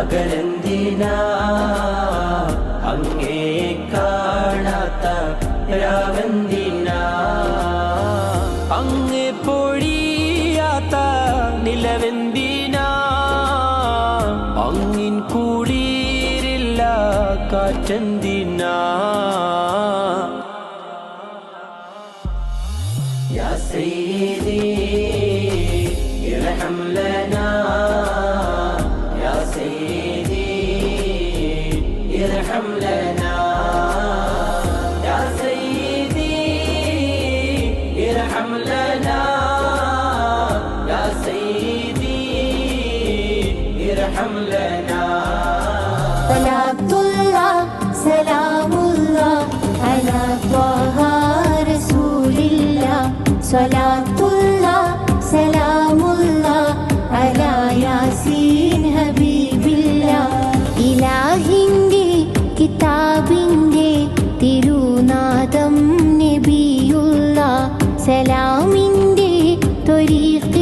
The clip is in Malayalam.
പകലെന്തിനാ അങ്ങേ കാണാത്ത രാവെന്തിനാ അങ്ങേ പൊഴിയാത്ത നിലവെന്തിനാ അങ്ങിൻ കൂടിയില്ല കാറ്റെന്തിനാ يا سيدي ارحم لنا ارحم لنا. يا سيدي ارحم لنا. يا سيدي ارحم لنا. ولا الله سلام الله على طه رسول الله. صلاة കിതാബിന്റെ തിരുനാദം നബിയുള്ള സലാമിന്റെ തൊരീഖ്